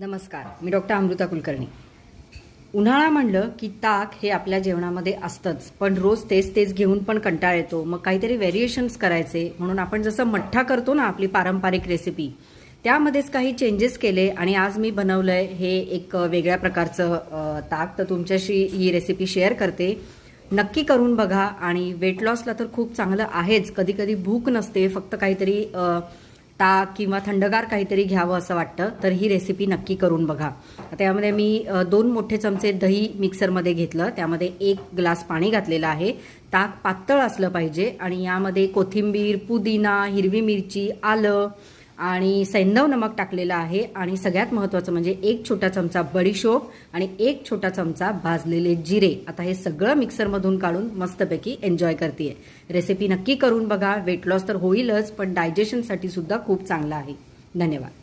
नमस्कार मी डॉक्टर अमृता कुलकर्णी. उन्हाळा म्हणलं की ताक हे आपल्या जेवणामध्ये असतंच पण रोज तेच तेच घेऊन पण कंटाळ येतो. मग काहीतरी व्हेरिएशन्स करायचे म्हणून आपण जसं मठ्ठा करतो ना आपली पारंपरिक रेसिपी त्यामध्येच काही चेंजेस केले आणि आज मी बनवलं आहे हे एक वेगळ्या प्रकारचं ताक. तर तुमच्याशी ही रेसिपी शेअर करते. नक्की करून बघा आणि वेट लॉसला तर खूप चांगलं आहेच. कधी कधी भूक नसते फक्त काहीतरी ताक किंवा थंडगार काहीतरी घ्यावं असं वाटतं तर ही रेसिपी नक्की करून बघा. त्यामध्ये मी दोन मोठे चमचे दही मिक्सरमध्ये घेतलं. त्यामध्ये एक ग्लास पाणी घातलेलं आहे. ताक पातळ असलं पाहिजे आणि यामध्ये कोथिंबीर पुदिना हिरवी मिरची आलं आणि सैंदव नमक टाकलेलं आहे. आणि सगळ्यात महत्त्वाचं म्हणजे एक छोटा चमचा बडीशोप आणि एक छोटा चमचा भाजलेले जिरे. आता हे सगळं मिक्सरमधून काढून मस्तपैकी एन्जॉय करते रेसिपी नक्की करून बघा. वेट लॉस तर होईलच पण डायजेशनसाठी सुद्धा खूप चांगला आहे. धन्यवाद.